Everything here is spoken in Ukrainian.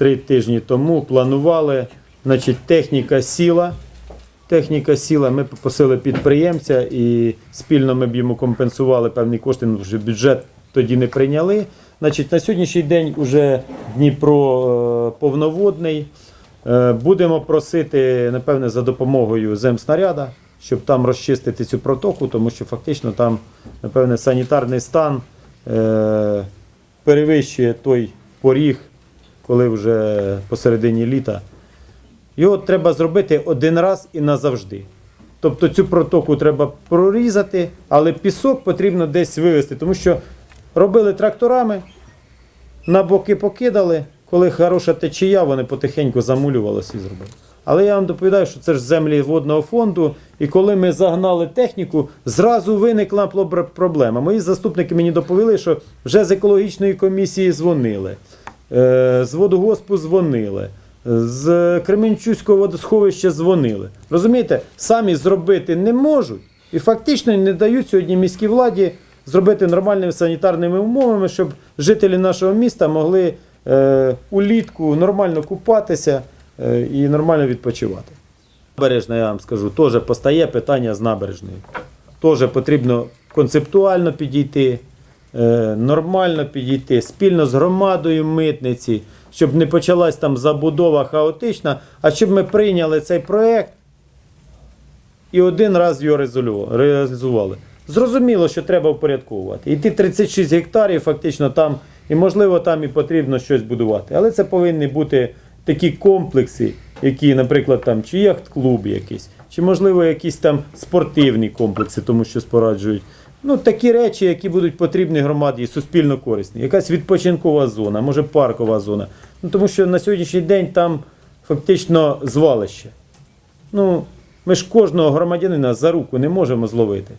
три тижні тому планували. Значить, техніка сіла. Техніка сіла, ми попросили підприємця і спільно ми б йому компенсували певні кошти, ну, вже бюджет тоді не прийняли. Значить, на сьогоднішній день вже Дніпро е, повноводний. Е, Будемо просити, напевне, за допомогою земснаряда, щоб там розчистити цю протоку, тому що фактично там, напевне, санітарний стан е, перевищує той поріг, коли вже посередині літа. Його треба зробити один раз і назавжди. Тобто цю протоку треба прорізати, але пісок потрібно десь вивезти, тому що робили тракторами, на боки покидали, коли хороша течія, вони потихеньку замулювалися і зробили. Але я вам доповідаю, що це ж землі водного фонду, і коли ми загнали техніку, зразу виникла проблема. Мої заступники мені доповіли, що вже з екологічної комісії дзвонили, з водогоспу дзвонили, з Кременчуського водосховища дзвонили. Розумієте, самі зробити не можуть і фактично не дають сьогодні міській владі зробити нормальними санітарними умовами, щоб жителі нашого міста могли е, улітку нормально купатися е, і нормально відпочивати. Набережна, я вам скажу, теж постає питання з набережною. Теж потрібно концептуально підійти, е, нормально підійти, спільно з громадою митниці, щоб не почалась там забудова хаотична, а щоб ми прийняли цей проект і один раз його реалізували. Зрозуміло, що треба впорядковувати. І ті 36 гектарів фактично там, і можливо там і потрібно щось будувати. Але це повинні бути такі комплекси, які, наприклад, там чи яхт-клуб якийсь, чи можливо якісь там спортивні комплекси, тому що спораджують. Ну, такі речі, які будуть потрібні громаді, суспільно корисні. Якась відпочинкова зона, може паркова зона. Ну, тому що на сьогоднішній день там фактично звалище. Ну, ми ж кожного громадянина за руку не можемо зловити.